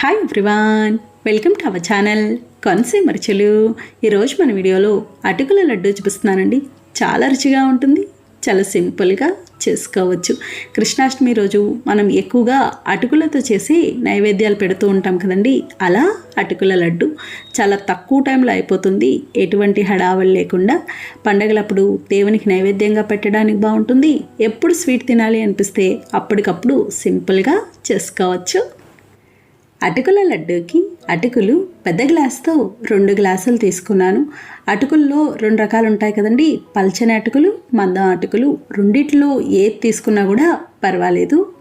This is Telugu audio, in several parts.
Hi everyone welcome to our channel కొనసే మరచలు ఈరోజు మన వీడియోలో అటుకుల లడ్డు చూపిస్తున్నానండి. చాలా రుచిగా ఉంటుంది చాలా సింపుల్గా చేసుకోవచ్చు. కృష్ణాష్టమి రోజు మనం ఎక్కువగా అటుకులతో చేసి నైవేద్యాలు పెడుతూ ఉంటాం కదండి. అలా అటుకుల లడ్డు చాలా తక్కువ టైంలో అయిపోతుంది. ఎటువంటి హడావడి లేకుండా పండగలప్పుడు దేవునికి నైవేద్యంగా పెట్టడానికి బాగుంటుంది. ఎప్పుడు స్వీట్ తినాలి అనిపిస్తే అప్పటికప్పుడు సింపుల్గా చేసుకోవచ్చు. అటుకుల లడ్డూకి అటుకులు పెద్ద గ్లాస్తో రెండు గ్లాసులు తీసుకున్నాను. అటుకుల్లో రెండు రకాలు ఉంటాయి కదండి. పల్చని అటుకులు మందం అటుకులు. రెండిట్లో ఏది తీసుకున్నా కూడా పర్వాలేదు.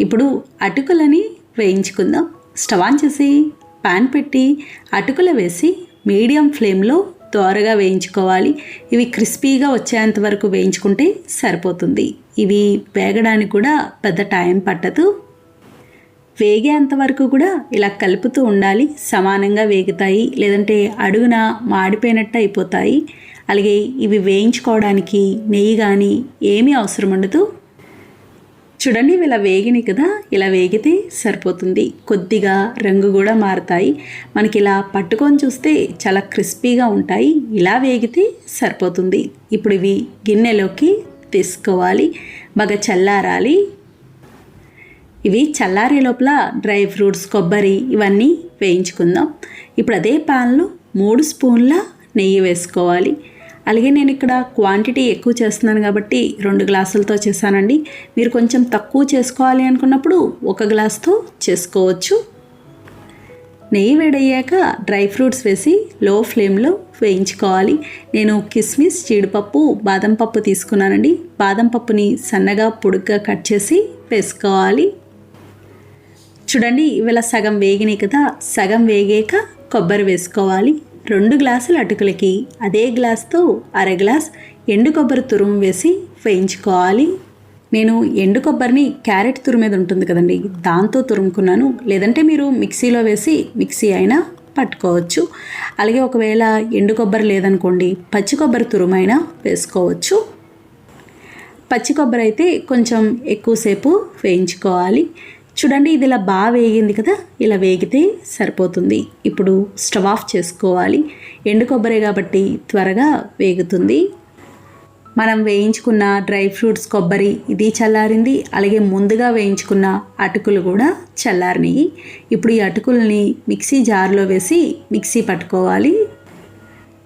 ఇప్పుడు అటుకులని వేయించుకుందాం. స్టవ్ ఆన్ చేసి పాన్ పెట్టి అటుకులు వేసి మీడియం ఫ్లేమ్లో త్వరగా వేయించుకోవాలి. ఇవి క్రిస్పీగా వచ్చేంత వరకు వేయించుకుంటే సరిపోతుంది. ఇవి వేగడానికి కూడా పెద్ద టైం పట్టదు. వేగేంత వరకు కూడా ఇలా కలుపుతూ ఉండాలి. సమానంగా వేగుతాయి. లేదంటే అడుగున మాడిపోయినట్టు అయిపోతాయి. అలాగే ఇవి వేయించుకోవడానికి నెయ్యి కానీ ఏమీ అవసరం ఉండదు. చూడండి ఇవి ఇలా వేగినాయి కదా. ఇలా వేగితే సరిపోతుంది. కొద్దిగా రంగు కూడా మారుతాయి. మనకి ఇలా పట్టుకొని చూస్తే చాలా క్రిస్పీగా ఉంటాయి. ఇలా వేగితే సరిపోతుంది. ఇప్పుడు ఇవి గిన్నెలోకి తీసుకోవాలి. బాగా చల్లారాలి. ఇవి చల్లారే లోపల డ్రై ఫ్రూట్స్ కొబ్బరి ఇవన్నీ వేయించుకుందాం. ఇప్పుడు అదే ప్యాన్లో మూడు స్పూన్ల నెయ్యి వేసుకోవాలి. అలాగే నేను ఇక్కడ క్వాంటిటీ ఎక్కువ చేస్తున్నాను కాబట్టి రెండు గ్లాసులతో చేశానండి. మీరు కొంచెం తక్కువ చేసుకోవాలి అనుకున్నప్పుడు ఒక గ్లాస్తో చేసుకోవచ్చు. నెయ్యి వేడయ్యాక డ్రై ఫ్రూట్స్ వేసి లో ఫ్లేమ్లో వేయించుకోవాలి. నేను కిస్మిస్ జీడిపప్పు బాదం పప్పు తీసుకున్నానండి. బాదం పప్పుని సన్నగా పొడుగ్గా కట్ చేసి వేసుకోవాలి. చూడండి ఇవాళ సగం వేగినాయి కదా సగం వేగాక కొబ్బరి వేసుకోవాలి. రెండు గ్లాసుల అటుకులకి అదే గ్లాస్తో అర గ్లాస్ ఎండు కొబ్బరి తురుము వేసి వేయించుకోవాలి. నేను ఎండు కొబ్బరిని క్యారెట్ మీద ఉంటుంది కదండి దాంతో తురుముకున్నాను. లేదంటే మీరు మిక్సీలో వేసి మిక్సీ అయినా పట్టుకోవచ్చు. అలాగే ఒకవేళ ఎండు కొబ్బరి లేదనుకోండి పచ్చి కొబ్బరి తురుమైనా వేసుకోవచ్చు. పచ్చి కొబ్బరి అయితే కొంచెం ఎక్కువసేపు వేయించుకోవాలి. చూడండి ఇది ఇలా బాగా వేగింది కదా? ఇలా వేగితే సరిపోతుంది. ఇప్పుడు స్టవ్ ఆఫ్ చేసుకోవాలి. ఎండు కొబ్బరి కాబట్టి త్వరగా వేగుతుంది. మనం వేయించుకున్న డ్రై ఫ్రూట్స్ కొబ్బరి ఇది చల్లారింది. అలాగే ముందుగా వేయించుకున్న అటుకులు కూడా చల్లారినాయి. ఇప్పుడు ఈ అటుకుల్ని మిక్సీ జార్లో వేసి మిక్సీ పట్టుకోవాలి.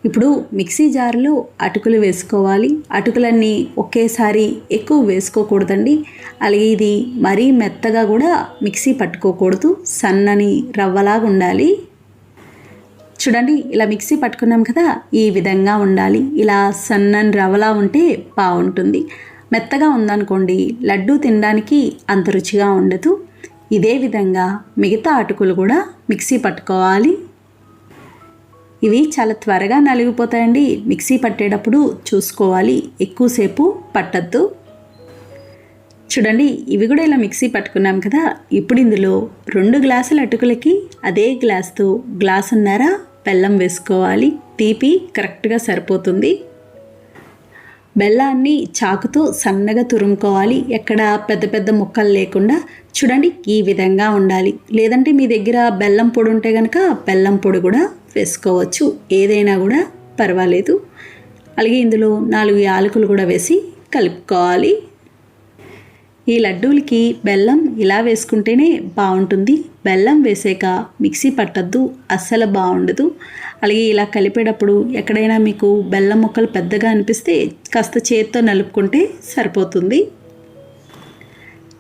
ఇప్పుడు మిక్సీ జార్లో అటుకులు వేసుకోవాలి. అటుకులన్నీ ఒకేసారి ఎక్కువ వేసుకోకూడదండి. అలాగే ఇది మరీ మెత్తగా కూడా మిక్సీ పట్టుకోకూడదు. సన్నని రవ్వలాగా ఉండాలి. చూడండి ఇలా మిక్సీ పట్టుకున్నాం కదా ఈ విధంగా ఉండాలి. ఇలా సన్నని రవ్వలా ఉంటే బాగుంటుంది. మెత్తగా ఉందనుకోండి లడ్డూ తినడానికి అంత రుచిగా ఉండదు. ఇదే విధంగా మిగతా అటుకులు కూడా మిక్సీ పట్టుకోవాలి. ఇవి చాలా త్వరగా నలిగిపోతాయండి. మిక్సీ పట్టేటప్పుడు చూసుకోవాలి. ఎక్కువసేపు పట్టద్దు. చూడండి ఇవి కూడా ఇలా మిక్సీ పట్టుకున్నాం కదా. ఇప్పుడు ఇందులో రెండు గ్లాసుల అటుకులకి అదే గ్లాస్తో గ్లాసున్నర బెల్లం వేసుకోవాలి. తీపి కరెక్ట్గా సరిపోతుంది. బెల్లాన్ని చాకుతో సన్నగా తురుముకోవాలి. ఎక్కడ పెద్ద పెద్ద ముక్కలు లేకుండా చూడండి ఈ విధంగా ఉండాలి. లేదంటే మీ దగ్గర బెల్లం పొడి ఉంటే కనుక బెల్లం పొడి కూడా వేసుకోవచ్చు. ఏదైనా కూడా పర్వాలేదు. అలాగే ఇందులో నాలుగు యాలకులు కూడా వేసి కలుపుకోవాలి. ఈ లడ్డూలకి బెల్లం ఇలా వేసుకుంటేనే బాగుంటుంది. బెల్లం వేసాక మిక్సీ పట్టద్దు. అస్సలు బాగుండదు. అలాగే ఇలా కలిపేటప్పుడు ఎక్కడైనా మీకు బెల్లం ముక్కలు పెద్దగా అనిపిస్తే కాస్త చేత్తో నలుపుకుంటే సరిపోతుంది.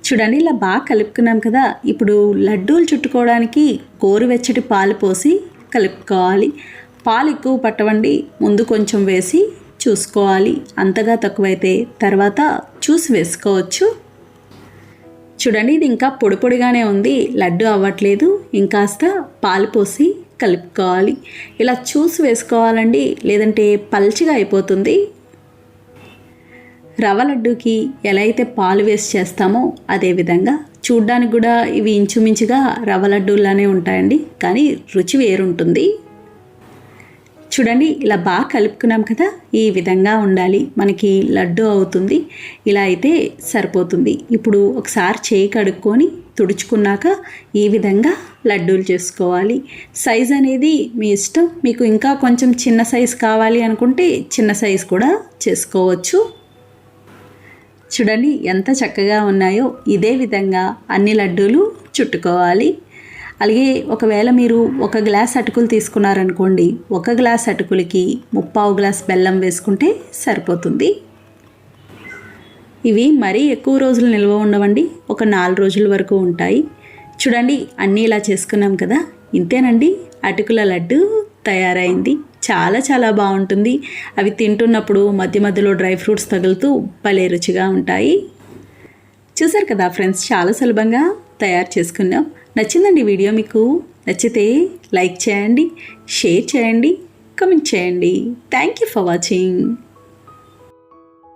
చూడండి ఇలా బాగా కలుపుకున్నాం కదా. ఇప్పుడు లడ్డూలు చుట్టుకోవడానికి గోరువెచ్చటి పాలు పోసి కలుపుకోవాలి. పాలు ఎక్కువ పట్టవండి. ముందు కొంచెం వేసి చూసుకోవాలి. అంతగా తక్కువైతే తర్వాత చూసి వేసుకోవచ్చు. చూడండి ఇది ఇంకా పొడి పొడిగానే ఉంది. లడ్డు అవ్వట్లేదు. ఇంకాస్త పాలు పోసి కలుపుకోవాలి. ఇలా చూసి వేసుకోవాలండి. లేదంటే పల్చిగా అయిపోతుంది. రవ్వ లడ్డూకి ఎలా అయితే పాలు వేసి చేస్తామో అదేవిధంగా చూడ్డానికి కూడా ఇవి ఇంచుమించుగా రవ్వ లడ్డూలానే ఉంటాయండి కానీ రుచి వేరుంటుంది. చూడండి ఇలా బాగా కలుపుకున్నాం కదా ఈ విధంగా ఉండాలి. మనకి లడ్డు అవుతుంది ఇలా అయితే సరిపోతుంది. ఇప్పుడు ఒకసారి చేయి కడుక్కొని తుడుచుకున్నాక ఈ విధంగా లడ్డూలు చేసుకోవాలి. సైజ్ అనేది మీ ఇష్టం. మీకు ఇంకా కొంచెం చిన్న సైజ్ కావాలి అనుకుంటే చిన్న సైజ్ కూడా చేసుకోవచ్చు. చూడండి ఎంత చక్కగా ఉన్నాయో. ఇదే విధంగా అన్ని లడ్డూలు చుట్టుకోవాలి. అలాగే ఒకవేళ మీరు ఒక గ్లాస్ అటుకులు తీసుకున్నారనుకోండి ఒక గ్లాస్ అటుకులకి ముప్పావు గ్లాస్ బెల్లం వేసుకుంటే సరిపోతుంది. ఇవి మరీ ఎక్కువ రోజులు నిల్వ ఉండవండి ఒక నాలుగు రోజుల వరకు ఉంటాయి. చూడండి అన్నీ ఇలా చేసుకున్నాం కదా. ఇంతేనండి అటుకుల లడ్డు తయారైంది. చాలా చాలా బాగుంటుంది. అవి తింటున్నప్పుడు మధ్య మధ్యలో డ్రై ఫ్రూట్స్ తగులుతూ భలే రుచిగా ఉంటాయి. చూసారు కదా ఫ్రెండ్స్ చాలా సులభంగా తయారు చేసుకున్నాం. నచ్చిందండి వీడియో మీకు? నచ్చితే లైక్ చేయండి షేర్ చేయండి కమెంట్ చేయండి. Thank you for watching.